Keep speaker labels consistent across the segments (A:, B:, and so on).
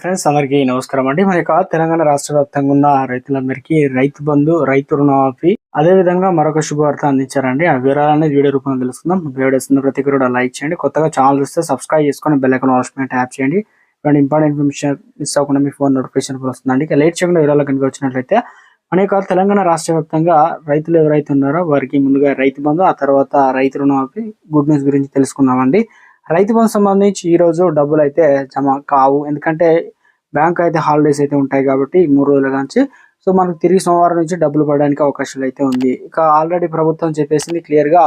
A: Friends అందరికీ నమస్కారం అండి. మరి యొక్క తెలంగాణ రాష్ట్ర వ్యాప్తంగా ఉన్న రైతులందరికీ రైతు బంధు రైతు రుణమాఫీ అదే విధంగా మరొక శుభవార్త అందించారండి. ఆ వివరాలనే వీడియో రూపంలో తెలుసుకుందాం. వీడియో వస్తున్న ప్రతి కూడా లైక్ చేయండి. కొత్తగా ఛానల్ చూస్తే సబ్స్క్రైబ్ చేసుకొని బెల్ ఐకాన్ ఆల్స్మెంట్ ట్యాప్ చేయండి. ఇలాంటి ఇంపార్టెంట్ ఇన్ఫర్మేషన్ మిస్ అవ్వకుండా మీ ఫోన్ నోటిఫికేషన్ వస్తుందండి ఇక లేట్ చేయకుండా వివరాలు కనుక వచ్చినట్లయితే మన యొక్క తెలంగాణ రాష్ట్ర వ్యాప్తంగా రైతులు ఎవరైతే ఉన్నారో వారికి ముందుగా రైతు బంధు ఆ తర్వాత రైతు రుణమాఫీ గుడ్ న్యూస్ గురించి తెలుసుకుందామండి. రైతు బంధు సంబంధించి ఈ రోజు డబ్బులు అయితే జమ కావు. ఎందుకంటే బ్యాంక్ అయితే హాలిడేస్ అయితే ఉంటాయి కాబట్టి మూడు రోజుల నుంచి. సో మనకు తిరిగి సోమవారం నుంచి డబ్బులు పడడానికి అవకాశాలు అయితే ఉంది. ఇక ఆల్రెడీ ప్రభుత్వం చెప్పేసింది క్లియర్గా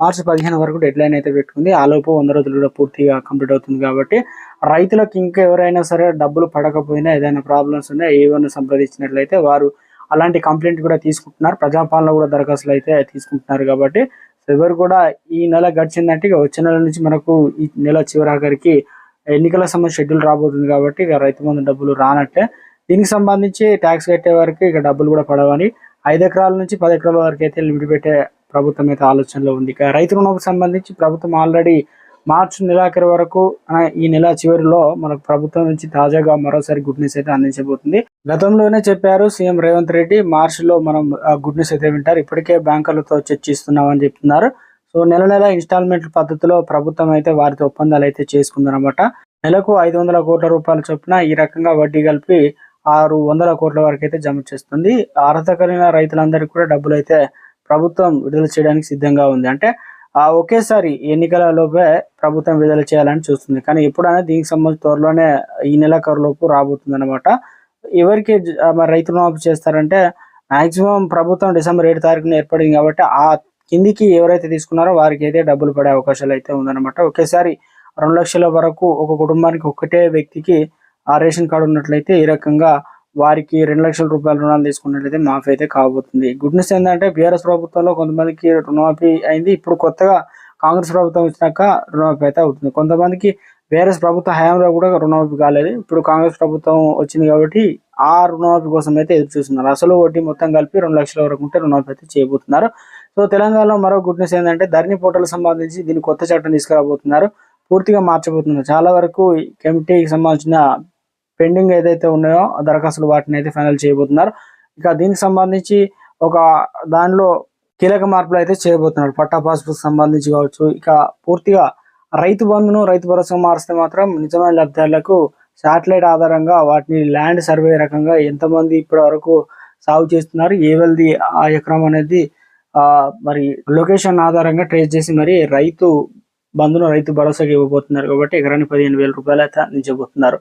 A: మార్చి పదిహేను వరకు డెడ్ లైన్ అయితే పెట్టుకుంది. ఆ లోపు వంద రోజులు కూడా పూర్తిగా కంప్లీట్ అవుతుంది కాబట్టి రైతులకు ఇంకా ఎవరైనా సరే డబ్బులు పడకపోయినా ఏదైనా ప్రాబ్లమ్స్ ఉన్నా ఏవైనా సంప్రదించినట్లయితే వారు అలాంటి కంప్లైంట్ కూడా తీసుకుంటున్నారు. ప్రజాపాలన కూడా దరఖాస్తులు అయితే తీసుకుంటున్నారు కాబట్టి ఎవరు కూడా ఈ నెల గడిచిందంటే ఇక వచ్చే నెల నుంచి మనకు ఈ నెల చివరాఖరికి ఎన్నికల సమయం షెడ్యూల్ రాబోతుంది కాబట్టి ఇక రైతు బంధు డబ్బులు రానట్టే. దీనికి సంబంధించి ట్యాక్స్ కట్టే వరకు ఇక డబ్బులు కూడా పడవని ఐదు ఎకరాల నుంచి పది ఎకరాల వరకు అయితే లిమిట్ పెట్టే ప్రభుత్వం అయితే ఆలోచనలో ఉంది. ఇక రైతు రుణకు సంబంధించి ప్రభుత్వం ఆల్రెడీ మార్చి నెలాఖరు వరకు ఈ నెల చివరిలో మనకు ప్రభుత్వం నుంచి తాజాగా మరోసారి గుడ్ న్యూస్ అయితే అందించబోతుంది. గతంలోనే చెప్పారు సీఎం రేవంత్ రెడ్డి మార్చ్లో మనం గుడ్ న్యూస్ అయితే వింటారు. ఇప్పటికే బ్యాంకులతో చర్చిస్తున్నామని చెప్తున్నారు. సో నెల నెల ఇన్స్టాల్మెంట్ పద్ధతిలో ప్రభుత్వం అయితే వారితో ఒప్పందాలు అయితే చేసుకుందనమాట నెలకు ఐదు వందల కోట్ల రూపాయల చొప్పున ఈ రకంగా వడ్డీ కలిపి ఆరు వందల కోట్ల వరకు అయితే జమ చేస్తుంది. అర్హత కలిగిన రైతులందరికీ కూడా డబ్బులు అయితే ప్రభుత్వం విడుదల చేయడానికి సిద్ధంగా ఉంది. అంటే ఆ ఒకేసారి ఎన్నికల లోపే ప్రభుత్వం విడుదల చేయాలని చూస్తుంది. కానీ ఎప్పుడైనా దీనికి సంబంధించి త్వరలోనే ఈ నెలాఖరులోపు రాబోతుంది అనమాట ఎవరికి మరి రైతు రుణమాఫీ చేస్తారంటే మాక్సిమం ప్రభుత్వం డిసెంబర్ ఏడు తారీఖున ఏర్పడింది కాబట్టి ఆ కిందికి ఎవరైతే తీసుకున్నారో వారికి అయితే డబ్బులు పడే అవకాశాలు అయితే ఉందన్నమాట. ఒకేసారి రెండు లక్షల వరకు ఒక కుటుంబానికి ఒకటే వ్యక్తికి ఆ రేషన్ కార్డు ఉన్నట్లయితే ఈ రకంగా వారికి రెండు లక్షల రూపాయల రుణాలు తీసుకున్నట్లయితే మాఫీ అయితే కాబోతుంది. గుడ్ న్యూస్ ఏంటంటే బీఆర్ఎస్ ప్రభుత్వంలో కొంతమందికి రుణమాఫీ అయింది. ఇప్పుడు కొత్తగా కాంగ్రెస్ ప్రభుత్వం వచ్చినాక రుణమాఫీ అయితే అవుతుంది. కొంతమందికి బీఆర్ఎస్ ప్రభుత్వ హయాంలో కూడా రుణమాఫీ కాలేదు. ఇప్పుడు కాంగ్రెస్ ప్రభుత్వం వచ్చింది కాబట్టి ఆ రుణమాఫీ కోసం అయితే ఎదురు చూస్తున్నారు. అసలు వడ్డీ మొత్తం కలిపి రెండు లక్షల వరకు ఉంటే రుణమాఫీ అయితే చేయబోతున్నారు. సో తెలంగాణలో మరో గుడ్ న్యూస్ ఏంటంటే ధరణి పోర్టల్ సంబంధించి దీన్ని కొత్త చట్టం తీసుకురాబోతున్నారు. పూర్తిగా మార్చబోతున్నారు. చాలా వరకు కమిటీకి సంబంధించిన పెండింగ్ ఏదైతే ఉన్నాయో దరఖాస్తులు వాటిని అయితే ఫైనల్ చేయబోతున్నారు. ఇక దీనికి సంబంధించి ఒక దానిలో కీలక మార్పులు అయితే చేయబోతున్నారు. పట్టా పాస్బుక్ సంబంధించి కావచ్చు ఇక పూర్తిగా రైతు బంధును రైతు భరోసా మారిస్తే మాత్రం నిజమైన లబ్ధిదారులకు శాటిలైట్ ఆధారంగా వాటిని ల్యాండ్ సర్వే రకంగా ఎంతమంది ఇప్పటి వరకు సాగు చేస్తున్నారు ఏ వెల్ది ఆ ఎకరం అనేది ఆ మరి లొకేషన్ ఆధారంగా ట్రేస్ చేసి మరి రైతు బంధును రైతు భరోసాకి ఇవ్వబోతున్నారు కాబట్టి ఎకరానికి పదిహేను వేల రూపాయలు అయితే అందించబోతున్నారు.